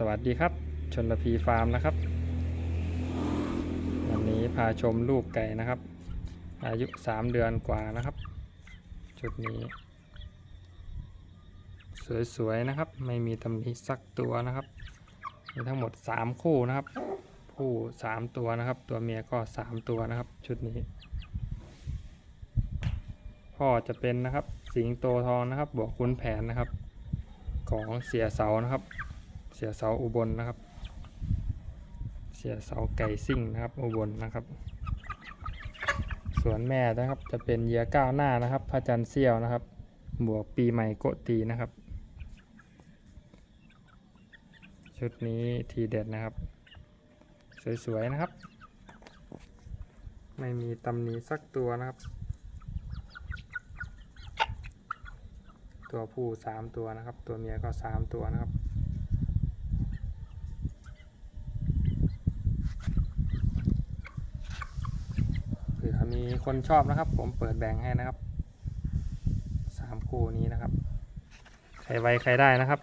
สวัสดีครับ ชนลพีฟาร์มนะครับ วันนี้พาชมลูกไก่นะครับ อายุ 3 เดือนกว่านะครับ ชุดนี้ สวยๆนะครับ ไม่มีตำหนิสักตัวนะครับ มีทั้งหมด 3 คู่นะครับคู่3ตัวนะครับ ตัวเมียก็ 3 ตัวนะครับ ชุดนี้ พ่อจะเป็นนะครับ สิงโตทองนะครับ บวกคุณแผนนะครับ ของเสียเสานะครับ เสียเสาอุบลนะครับ เสียเสาไก่ซิ่งนะครับ อุบลนะครับ ส่วนแม่นะครับจะเป็นเยียก้าวหน้านะครับ พระจันทร์เสี้ยวนะครับ บวกปีใหม่โกตีนะครับ ชุดนี้ทีเด็ดนะครับ สวยๆนะครับ ไม่มีตำหนิสักตัวนะครับ ตัวผู้สามตัวนะครับ ตัวเมียก็สามตัวนะครับ เผื่อมี คนชอบนะครับ ผมเปิดแบ่งให้นะครับสามคู่นี้นะครับ ใครไวใครได้นะครับ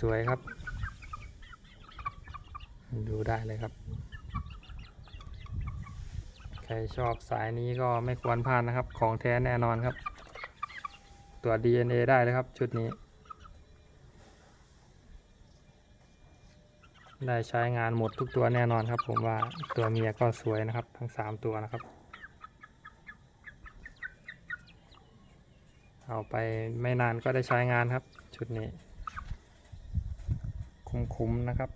สวยๆครับ ดูได้เลยครับ ใครชอบสายนี้ก็ไม่ควรพลาดนะครับ ของแท้แน่นอนครับตรวจ DNA ได้เลยครับ ชุดนี้ ได้ใช้งานหมดทุกตัวแน่นอนครับ ผมว่าตัวเมียก็สวยนะครับ ทั้ง 3 ตัวนะครับ เอาไปไม่นานก็ได้ใช้งานครับ ชุดนี้ คุ้มๆนะครับ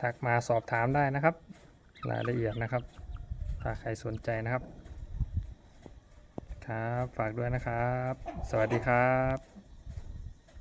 ทักมาสอบถามได้นะครับ รายละเอียดนะครับ ถ้าใครสนใจนะครับ ครับ ฝากด้วยนะครับ สวัสดีครับ